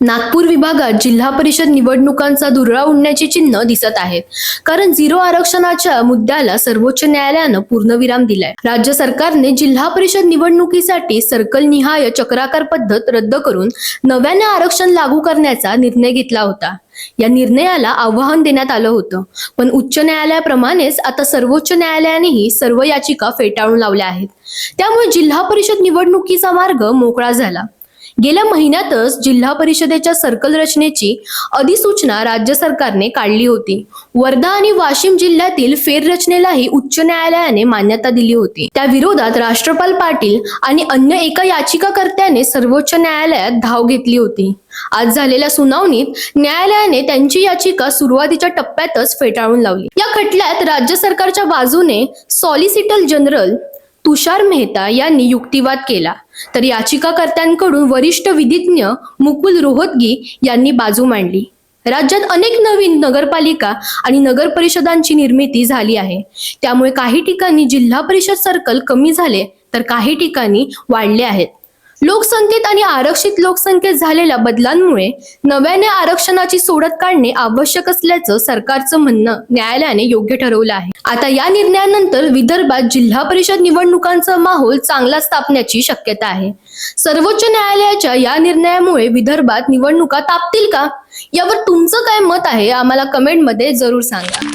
नागपूर विभागात जिल्हा परिषद निवडणुकांचा धुरळा उडण्याची चिन्ह दिसत आहेत कारण झिरो आरक्षणाच्या मुद्द्याला सर्वोच्च न्यायालयानं पूर्णविराम दिलाय. राज्य सरकारने जिल्हा परिषद निवडणुकीसाठी सर्कल निहाय चक्राकार पद्धत रद्द करून नव्याने आरक्षण लागू करण्याचा निर्णय घेतला होता. या निर्णयाला आव्हान देण्यात आलं होतं. पण उच्च न्यायालयाप्रमाणेच आता सर्वोच्च न्यायालयानेही सर्व याचिका फेटाळून लावल्या आहेत. त्यामुळे जिल्हा परिषद निवडणुकीचा मार्ग मोकळा झाला. गेल्या महिन्यातच जिल्हा परिषदेच्या सर्कल रचनेची अधिसूचना राज्य सरकारने काढली होती. वर्धा आणि वाशिम जिल्ह्यातील फेररचनेलाही उच्च न्यायालयाने मान्यता दिली होती. त्या विरोधात राष्ट्रपाल पाटील आणि अन्य एका याचिकाकर्त्याने सर्वोच्च न्यायालयात धाव घेतली होती. आज झालेल्या सुनावणीत न्यायालयाने त्यांची याचिका सुरुवातीच्या टप्प्यातच फेटाळून लावली. या खटल्यात राज्य सरकारच्या बाजूने सॉलिसिटर जनरल तुषार मेहता यांनी युक्तिवाद केला. तर याचिकाकर्त्यांकडून वरिष्ठ विधिज्ञ मुकुल रोहतगी यांनी बाजू मांडली. राज्यात अनेक नवीन नगरपालिका आणि नगर परिषदांची निर्मिती झाली आहे. त्यामुळे काही ठिकाणी जिल्हा परिषद सर्कल कमी झाले तर काही ठिकाणी वाढले आहेत. लोकसंख्येत आणि आरक्षित लोकसंख्येत झालेल्या बदलांमुळे नव्याने आरक्षणाची सोडत काढणे आवश्यक असल्याचं सरकारचं म्हणणं न्यायालयाने योग्य ठरवलं आहे. आता या निर्णयानंतर विदर्भात जिल्हा परिषद निवडणुकांचा माहोल चांगला स्थापण्याची शक्यता आहे. सर्वोच्च न्यायालयाच्या या निर्णयामुळे विदर्भात निवडणुका तापतील का? यावर तुमचं काय मत आहे? आम्हाला कमेंटमध्ये जरूर सांगा.